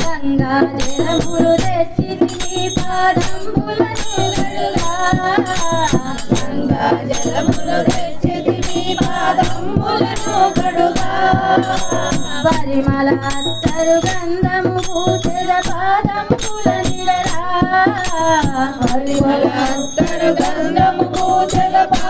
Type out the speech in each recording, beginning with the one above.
గంగా జలములు తెచ్చి నీ పాదంబులను గడుగా గంగా జలములు తెచ్చి నీ పాదంబులను గడుగా పరిమళ అత్తరు గంధము పూసెద పాదంబుల నిడరా పరిమళ అత్తరు గంధము పూసెద పాదంబుల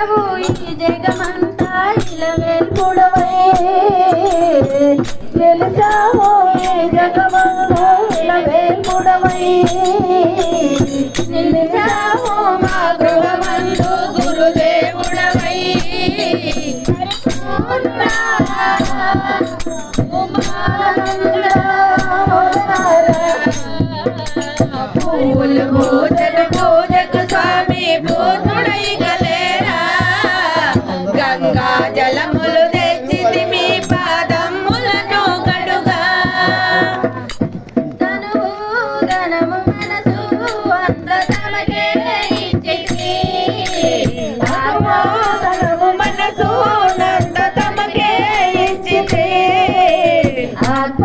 వెలిసావు ఈ జగమంతా ఇలా వెల్పుడవై వెలిసావు ఈ జగమంతా ఇలా గంగా జలములు తెచ్చి మీ పాదములను కడుగా. తనువు ధనము మనసు అంత తమకే ఇచ్చింది మనసు తమకే ఆత్మ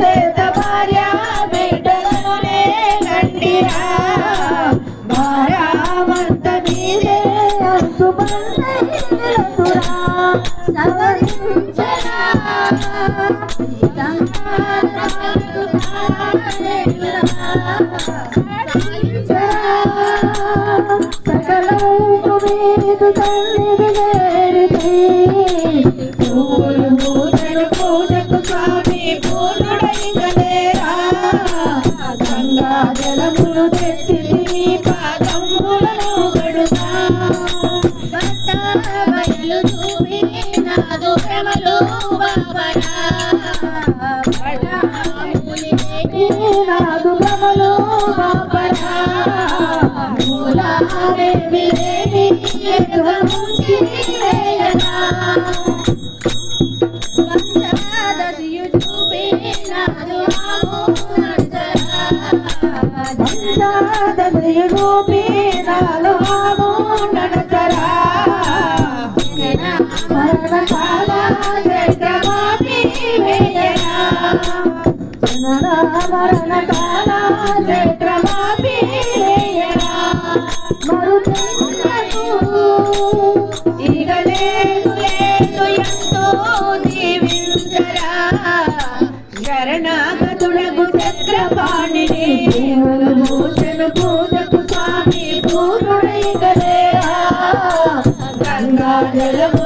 చేత భార్య బిడ్డలనే గట్టిరా. భారమంత మీదే ఎంచుకొనెత్తురా. సవరించరా జలములు మూలాదేవి లేని ఎదురుంచి వేయనా మరణకాల చైత్రమాపి వేయనా మరణకాల ఇక లేదు లేదు ఎంతో దీవించరా శరణాగతుడకు చక్రపాణిని పూజకు స్వామి పూర్ణుడై గలేరా గంగా జలము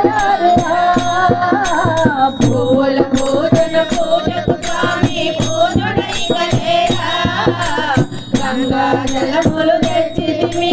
జలములు తెచ్చితిమి